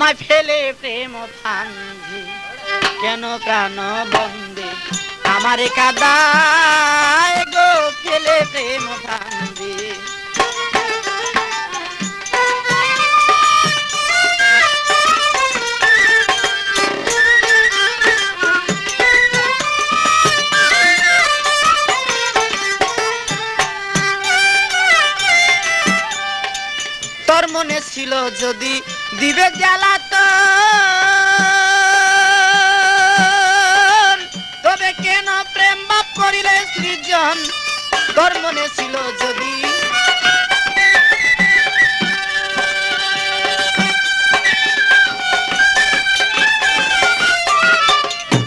আমায় ফেলে প্রেম ভাঙ্গি কেন প্রাণ বন্দে? আমার কাদায় মনে ছিল যদি দিবে জ্বালাতন তবে কেন প্রেম বাপ করিলে সৃজন? তোর মনে ছিল যদি।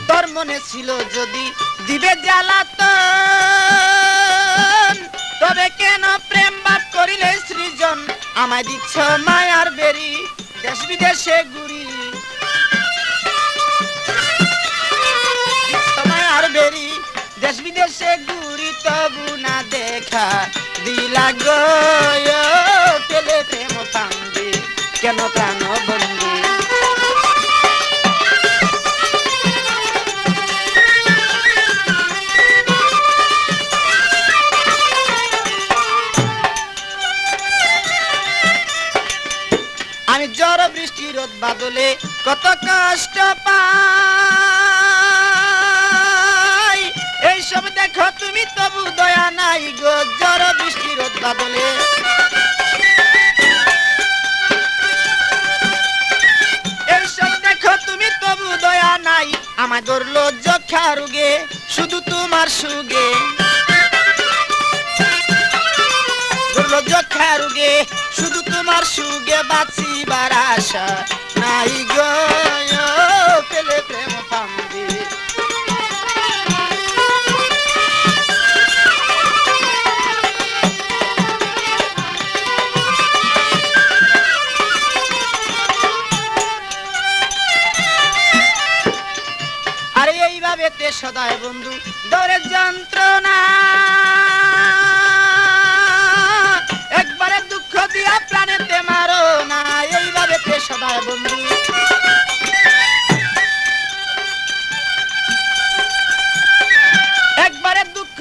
তোর মনে ছিল যদি দিবে জ্বালাতন আমায় দিচ্ছ মায়ার বেরি, দেশ বিদেশে ঘুরি। মায়ার বেরি, দেশ বিদেশে ঘুরি, তবু না দেখা দিলা গো পেলে কেন প্রাণ আমি জ্বর বৃষ্টি রোদ বাদলে কত কষ্ট পাই। দেখো তুমি তবু দয়া নাই গো, জ্বর বৃষ্টি রোদ বাদলে। এইসব দেখো তুমি তবু দয়া নাই, আমার ধরলো যক্ষা রুগে শুধু তোমার সুগে। ধরলো যক্ষা রুগে শুধু তোমার সুগে বাঁচিবার আশা নাই গো পেলে প্রেম ফান্দি আরে এইভাবে তে সদায় বন্ধু দরের যন্ত্রণা। একবারে দুঃখ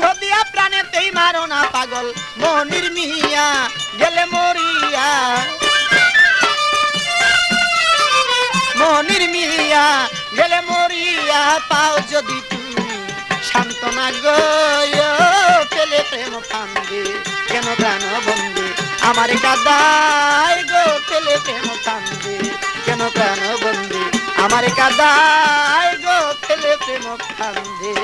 যদি তুমি সান্ত্বনা গয়, পেলে প্রেম প্রাণ বন্দে আমার কাদায় গো, পেলে প্রেম কেন প্রাণ বন্দে। আমার কাদায় গো ফেলে প্রেম কান্দে।